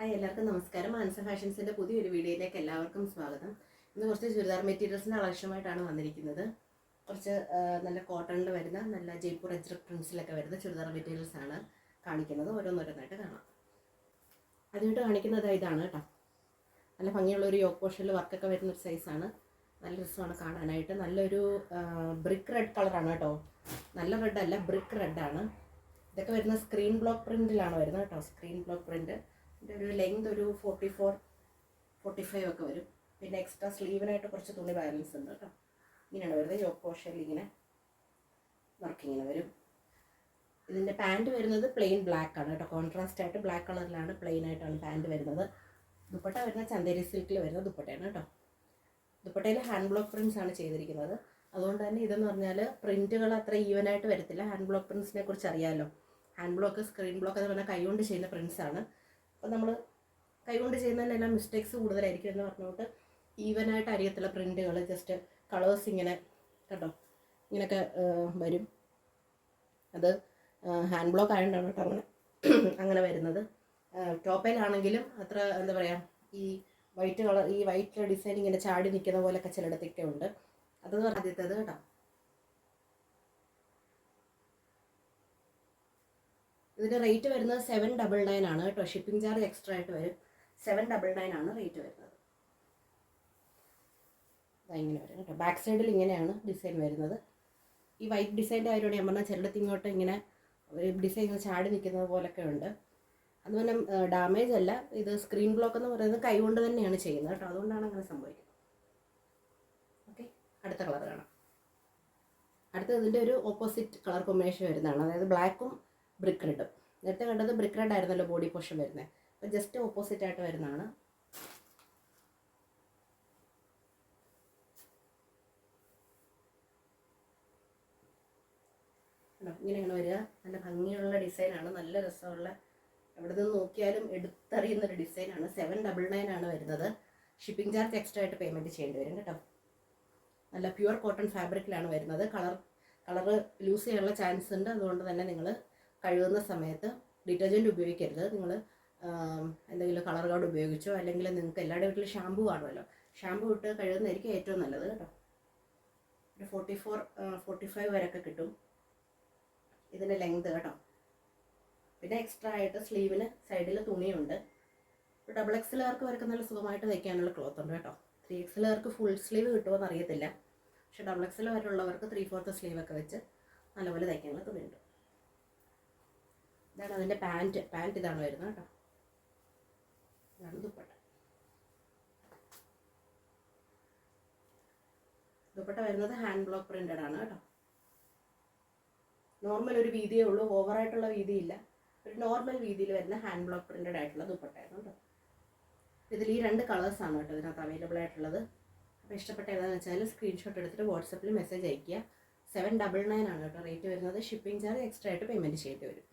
Hi എല്ലാവർക്കും നമസ്കാരം. മാനസ ഫാഷൻസിന്റെ പുതിയൊരു വീഡിയോയിലേക്ക് എല്ലാവർക്കും സ്വാഗതം. ഇന്ന് കുറച്ച് ചുരിദാർ മെറ്റീരിയൽസിന്റെ കളക്ഷനുമായിട്ടാണ് വന്നിരിക്കുന്നത്. കുറച്ച് നല്ല കോട്ടണിൽ വരുന്ന നല്ല ജയ്പൂർ അജ്രക് പ്രിൻസിലൊക്കെ വരുന്ന ചുരിദാർ മെറ്റീരിയൽസ് ആണ് കാണിക്കുന്നത്. ഓരോന്നോരോന്നായിട്ട് കാണാം. അതിനായിട്ട് കാണിക്കുന്നത് ഇതാണ് കേട്ടോ. നല്ല ഭംഗിയുള്ള ഒരു യോക്ക് പോഷനിൽ വർക്കൊക്കെ വരുന്ന ഒരു സൈസാണ് നല്ല രസമാണ് കാണാനായിട്ട്. നല്ലൊരു ബ്രിക്ക് റെഡ് കളറാണ് കേട്ടോ. നല്ല റെഡ് അല്ല ബ്രിക്ക് റെഡാണ് ഇതൊക്കെ വരുന്ന സ്ക്രീൻ ബ്ലോക്ക് പ്രിന്റിലാണ് വരുന്നത് കേട്ടോ. സ്ക്രീൻ ബ്ലോക്ക് പ്രിന്റ് ഇതിന്റെ ഒരു ലെങ്ത് ഒരു ഫോർട്ടി ഫോർ ഫോർട്ടി ഫൈവ് ഒക്കെ വരും. പിന്നെ എക്സ്ട്രാ സ്ലീവിനായിട്ട് കുറച്ച് തുണി ബാലൻസ് ഉണ്ട് കേട്ടോ. ഇങ്ങനെയാണ് വരുന്നത്. യോക്ക് പോഷനിൽ ഇങ്ങനെ വർക്ക് ഇങ്ങനെ വരും. ഇതിന്റെ പാന്റ് വരുന്നത് പ്ലെയിൻ ബ്ലാക്ക് ആണ് കേട്ടോ. കോൺട്രാസ്റ്റ് ആയിട്ട് ബ്ലാക്ക് കളറിലാണ് പ്ലെയിൻ ആയിട്ടാണ് പാന്റ് വരുന്നത്. ദുപ്പട്ട വരുന്ന ചന്ദേരി സിൽക്കിൽ വരുന്ന ദുപ്പട്ടയാണ് കേട്ടോ. ദുപ്പട്ടയിൽ ഹാൻഡ് ബ്ലോക്ക് പ്രിൻസ് ആണ് ചെയ്തിരിക്കുന്നത്. അതുകൊണ്ട് തന്നെ ഇതെന്ന് പറഞ്ഞാൽ പ്രിന്റുകൾ അത്ര ഈവൻ ആയിട്ട് വരത്തില്ല. ഹാൻഡ് ബ്ലോക്ക് പ്രിൻസിനെ കുറിച്ച് അറിയാമല്ലോ ഹാൻഡ് ബ്ലോക്ക് സ്ക്രീൻ ബ്ലോക്ക് എന്ന് പറഞ്ഞാൽ കൈകൊണ്ട് ചെയ്യുന്ന പ്രിൻസ് ആണ്. അപ്പോൾ നമ്മൾ കൈകൊണ്ട് ചെയ്യുന്നതിനെല്ലാം മിസ്റ്റേക്സ് കൂടുതലായിരിക്കും എന്ന് പറഞ്ഞുകൊണ്ട് ഈവനായിട്ട് അറിയത്തില്ല പ്രിന്റുകൾ ജസ്റ്റ് കളേഴ്സ് ഇങ്ങനെ കേട്ടോ ഇങ്ങനെയൊക്കെ വരും. അത് ഹാൻഡ് ബ്ലോക്ക് ആയതുകൊണ്ടാണ് കേട്ടോ അങ്ങനെ അങ്ങനെ വരുന്നത്. ടോപ്പയിലാണെങ്കിലും അത്ര എന്താ പറയുക ഈ വൈറ്റ് കളർ ഈ വൈറ്റ് ഡിസൈൻ ഇങ്ങനെ ചാടി നിൽക്കുന്ന പോലെയൊക്കെ ചിലയിടത്തൊക്കെ ഉണ്ട്. അത് ആദ്യത്തേത് കേട്ടോ. ഇതിന്റെ റേറ്റ് വരുന്നത് സെവൻ ഡബിൾ നയൻ ആണ് കേട്ടോ. ഷിപ്പിംഗ് ചാർജ് എക്സ്ട്രാ ആയിട്ട് വരും. സെവൻ ഡബിൾ നയൻ ആണ് റേറ്റ് വരുന്നത്. ഇങ്ങനെ വരും കേട്ടോ. ബാക്ക് സൈഡിൽ ഇങ്ങനെയാണ് ഡിസൈൻ വരുന്നത്. ഈ വൈറ്റ് ഡിസൈന്റെ അവരോട് ഞാൻ പറഞ്ഞാൽ ചിലടത്ത് ഇങ്ങോട്ട് ഇങ്ങനെ ഡിസൈൻ ചാടി നിൽക്കുന്നത് പോലൊക്കെ ഉണ്ട്. അതുപോലെ ഡാമേജ് അല്ല. ഇത് സ്ക്രീൻ ബ്ലോക്ക് എന്ന് പറയുന്നത് കൈകൊണ്ട് തന്നെയാണ് ചെയ്യുന്നത് കേട്ടോ. അതുകൊണ്ടാണ് അങ്ങനെ സംഭവിക്കുന്നത്. ഓക്കെ അടുത്ത കളർ കാണാം. അടുത്ത ഇതിന്റെ ഒരു ഓപ്പോസിറ്റ് കളർ കോമ്പിനേഷൻ വരുന്നതാണ്. അതായത് ബ്ലാക്കും ബ്രിക്ക് റെഡും നേരത്തെ കണ്ടത് ബ്രിക്ക് റെഡ് ആയിരുന്നല്ലോ ബോഡി പോർഷൻ വരുന്നത് അപ്പോൾ ജസ്റ്റ് ഓപ്പോസിറ്റ് ആയിട്ട് വരുന്നതാണ്? ഇങ്ങനെയാണ് വരിക. നല്ല ഭംഗിയുള്ള ഡിസൈനാണ് നല്ല രസമുള്ള എവിടെ നിന്ന് നോക്കിയാലും എടുത്തറിയുന്ന ഒരു ഡിസൈനാണ് സെവൻ ഡബിൾ നയൻ ആണ് വരുന്നത്. ഷിപ്പിംഗ് ചാർജ് എക്സ്ട്രാ ആയിട്ട് പേയ്മെന്റ് ചെയ്യേണ്ടി വരും കേട്ടോ. നല്ല പ്യുവർ കോട്ടൺ ഫാബ്രിക്കിലാണ് വരുന്നത്. കളർ കളർ ലൂസ് ചെയ്യാനുള്ള ചാൻസ് ഉണ്ട്. അതുകൊണ്ട് തന്നെ നിങ്ങൾ കഴുകുന്ന സമയത്ത് ഡിറ്റർജന്റ് ഉപയോഗിക്കരുത്. നിങ്ങൾ എന്തെങ്കിലും കളർ കാർഡ് ഉപയോഗിച്ചോ അല്ലെങ്കിൽ നിങ്ങൾക്ക് എല്ലാവരുടെ വീട്ടിലും ഷാമ്പു കാണുമല്ലോ. ഷാമ്പു ഇട്ട് കഴുകുന്നതായിരിക്കും ഏറ്റവും നല്ലത് കേട്ടോ. ഒരു ഫോർട്ടി ഫോർ ഫോർട്ടി ഫൈവ് വരെയൊക്കെ കിട്ടും. ഇതിന്റെ ലെങ്ത് കേട്ടോ. പിന്നെ എക്സ്ട്രാ ആയിട്ട് സ്ലീവിന് സൈഡിൽ തുണിയുണ്ട്. ഡബിൾ എക്സിലുകാർക്ക് വരക്ക് നല്ല സുഖമായിട്ട് തയ്ക്കാനുള്ള ക്ലോത്ത് ഉണ്ട് കേട്ടോ. ത്രീ എക്സിലുകാർക്ക് ഫുൾ സ്ലീവ് കിട്ടുമോ എന്നറിയത്തില്ല. പക്ഷെ ഡബിൾ എക്സൽ വരെയുള്ളവർക്ക് ത്രീ ഫോർത്ത് സ്ലീവൊക്കെ വെച്ച് നല്ലപോലെ തയ്ക്കാനുള്ള തുണിയുണ്ട്. ഇതാണ് അതിന്റെ പാന്റ് പാന്റ് ഇതാണ് വരുന്നത് കേട്ടോ. ഇതാണ് ദുപ്പട്ട. ദുപ്പട്ട വരുന്നത് ഹാൻഡ് ബ്ലോക്ക് പ്രിന്റഡ് ആണ് കേട്ടോ. നോർമൽ ഒരു വീതിയേ ഉള്ളൂ ഓവറായിട്ടുള്ള വീതിയില്ല. ഒരു നോർമൽ വീതിയിൽ വരുന്ന ഹാൻഡ് ബ്ലോക്ക് പ്രിന്റഡ് ആയിട്ടുള്ള ദുപ്പട്ടയാണ് കേട്ടോ. ഇതിൽ ഈ രണ്ട് കളേഴ്സാണ് കേട്ടോ ഇതിനകത്ത് അവൈലബിൾ ആയിട്ടുള്ളത്. അപ്പോൾ ഇഷ്ടപ്പെട്ട ഏതാണെന്ന് വെച്ചാൽ സ്ക്രീൻഷോട്ട് എടുത്തിട്ട് വാട്സപ്പിൽ മെസ്സേജ് അയയ്ക്കുക. സെവൻ ഡബിൾ നയൻ ആണ് കേട്ടോ റേറ്റ് വരുന്നത്. ഷിപ്പിംഗ് ചാർജ് എക്സ്ട്രാ ആയിട്ട് പേയ്മെന്റ് ചെയ്യേണ്ടി വരും.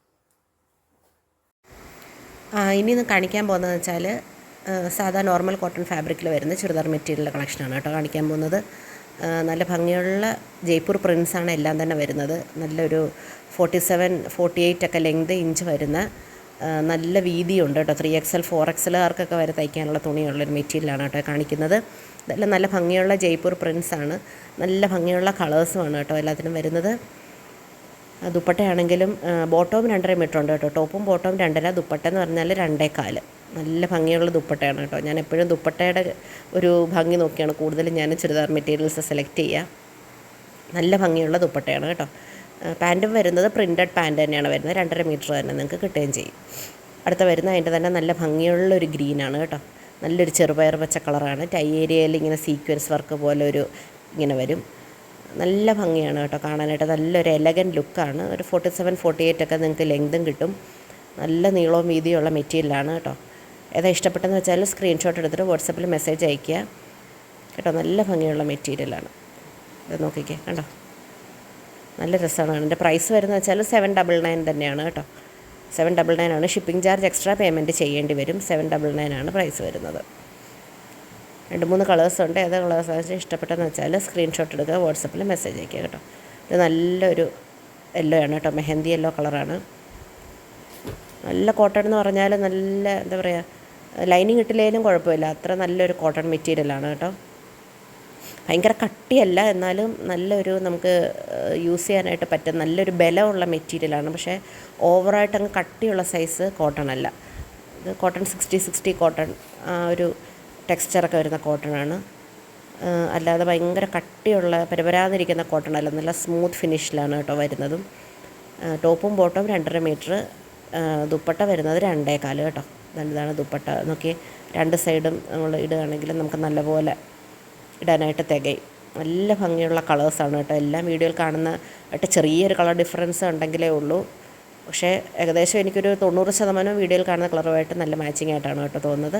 ഇനി ഇന്ന് കാണിക്കാൻ പോകുന്നതെന്ന് വെച്ചാൽ സാധാ നോർമൽ കോട്ടൺ ഫാബ്രിക്കിൽ വരുന്ന ചുരിദാർ മെറ്റീരിയൽ കളക്ഷനാണ് കേട്ടോ കാണിക്കാൻ പോകുന്നത്. നല്ല ഭംഗിയുള്ള ജയ്പൂർ പ്രിൻസാണ് എല്ലാം തന്നെ വരുന്നത്. നല്ലൊരു ഫോർട്ടി സെവൻ ഫോർട്ടി എയ്റ്റ് ഒക്കെ ലെങ്ത് ഇഞ്ച് വരുന്ന നല്ല വീതിയുണ്ട് കേട്ടോ. ത്രീ എക്സ് എൽ ഫോർ എക്സലുകാർക്കൊക്കെ വരെ തയ്ക്കാനുള്ള തുണിയുള്ളൊരു മെറ്റീരിയലാണ് കേട്ടോ കാണിക്കുന്നത്. ഇതെല്ലാം നല്ല ഭംഗിയുള്ള ജയ്പൂർ പ്രിൻസാണ് നല്ല ഭംഗിയുള്ള കളേഴ്സുമാണ് കേട്ടോ എല്ലാത്തിനും വരുന്നത്. ദുപ്പട്ടയാണെങ്കിലും ബോട്ടവും രണ്ടര മീറ്റർ ഉണ്ട് കേട്ടോ. ടോപ്പും ബോട്ടവും രണ്ടര ദുപ്പട്ട എന്ന് പറഞ്ഞാൽ രണ്ടേ കാൽ നല്ല ഭംഗിയുള്ള ദുപ്പട്ടയാണ് കേട്ടോ. ഞാൻ എപ്പോഴും ദുപ്പട്ടയുടെ ഒരു ഭംഗി നോക്കിയാണ്. കൂടുതലും ഞാൻ ചുരിദാർ മെറ്റീരിയൽസ് സെലക്ട് ചെയ്യുക നല്ല ഭംഗിയുള്ള ദുപ്പട്ടയാണ് കേട്ടോ. പാന്റും വരുന്നത് പ്രിന്റഡ് പാന്റ് തന്നെയാണ് വരുന്നത്. രണ്ടര മീറ്റർ തന്നെ നിങ്ങൾക്ക് കിട്ടുകയും ചെയ്യും. അടുത്ത വരുന്ന അതിന്റെ തന്നെ നല്ല ഭംഗിയുള്ള ഒരു ഗ്രീനാണ് കേട്ടോ. നല്ലൊരു ചെറുപയർ പച്ച കളറാണ് ടൈ ഏരിയയിൽ ഇങ്ങനെ സീക്വൻസ് വർക്ക് പോലെ ഒരു ഇങ്ങനെ വരും. നല്ല ഭംഗിയാണ് കേട്ടോ കാണാനായിട്ട്. നല്ലൊരു എലഗൻ ലുക്കാണ് ഒരു ഫോർട്ടി സെവൻ ഫോർട്ടി എയ്റ്റ് ഒക്കെ നിങ്ങൾക്ക് ലെങ്തും കിട്ടും. നല്ല നീളവും വീതിയുള്ള മെറ്റീരിയലാണ് കേട്ടോ. ഏതാ ഇഷ്ടപ്പെട്ടെന്ന് വെച്ചാൽ സ്ക്രീൻഷോട്ട് എടുത്തിട്ട് വാട്സപ്പിൽ മെസ്സേജ് അയയ്ക്കുക. കേട്ടോ നല്ല ഭംഗിയുള്ള മെറ്റീരിയലാണ് ഇത് നോക്കിക്കേ കണ്ടോ? നല്ല രസമാണ് എന്റെ പ്രൈസ് വരുന്നത് വെച്ചാൽ സെവൻ ഡബിൾ നയൻ തന്നെയാണ് കേട്ടോ. സെവൻ ഡബിൾ നയൻ ആണ്. ഷിപ്പിംഗ് ചാർജ് എക്സ്ട്രാ പേയ്മെന്റ് ചെയ്യേണ്ടി വരും. സെവൻ ഡബിൾ നയൻ ആണ് പ്രൈസ് വരുന്നത്. രണ്ട് മൂന്ന് കളേഴ്സ് ഉണ്ട്. ഏത് കളേഴ്സ് ഇഷ്ടപ്പെട്ടെന്ന് വെച്ചാൽ സ്ക്രീൻഷോട്ട് എടുക്കുക വാട്സപ്പിൽ മെസ്സേജ് അയക്കുക കേട്ടോ. ഇത് നല്ലൊരു യെല്ലോ ആണ് കേട്ടോ. മെഹന്തി യെല്ലോ കളറാണ് നല്ല കോട്ടൺ എന്ന് പറഞ്ഞാൽ നല്ല എന്താ പറയുക ലൈനിങ് ഇട്ടില്ലെങ്കിലും കുഴപ്പമില്ല. അത്ര നല്ലൊരു കോട്ടൺ മെറ്റീരിയലാണ് കേട്ടോ. ഭയങ്കര കട്ടിയല്ല എന്നാലും നല്ലൊരു നമുക്ക് യൂസ് ചെയ്യാനായിട്ട് പറ്റും. നല്ലൊരു ബലമുള്ള മെറ്റീരിയലാണ് പക്ഷേ ഓവറായിട്ട് അങ്ങ് കട്ടിയുള്ള സൈസ് കോട്ടൺ അല്ല. ഇത് കോട്ടൺ സിക്സ്റ്റി സിക്സ്റ്റി കോട്ടൺ ആ ഒരു ടെക്സ്ചറൊക്കെ വരുന്ന കോട്ടണാണ്. അല്ലാതെ ഭയങ്കര കട്ടിയുള്ള പരപരാതിരിക്കുന്ന കോട്ടൺ അല്ല നല്ല സ്മൂത്ത് ഫിനിഷിലാണ് കേട്ടോ വരുന്നതും. ടോപ്പും ബോട്ടവും രണ്ടര മീറ്റർ. ദുപ്പട്ട വരുന്നത് രണ്ടേ കാൽ കേട്ടോ. ഇതാണ് ദുപ്പട്ട. നോക്കി രണ്ട് സൈഡും നമ്മൾ ഇടുകയാണെങ്കിൽ നമുക്ക് നല്ലപോലെ ഇടാനായിട്ട് തികയും. നല്ല ഭംഗിയുള്ള കളേഴ്സാണ് കേട്ടോ. എല്ലാം വീഡിയോയിൽ കാണുന്ന ആയിട്ട് ചെറിയൊരു കളർ ഡിഫറൻസ് ഉണ്ടെങ്കിലേ ഉള്ളൂ. പക്ഷേ ഏകദേശം എനിക്കൊരു തൊണ്ണൂറ് ശതമാനം വീഡിയോയിൽ കാണുന്ന കളറുമായിട്ട് നല്ല മാച്ചിങ് ആയിട്ടാണ് കേട്ടോ തോന്നുന്നത്.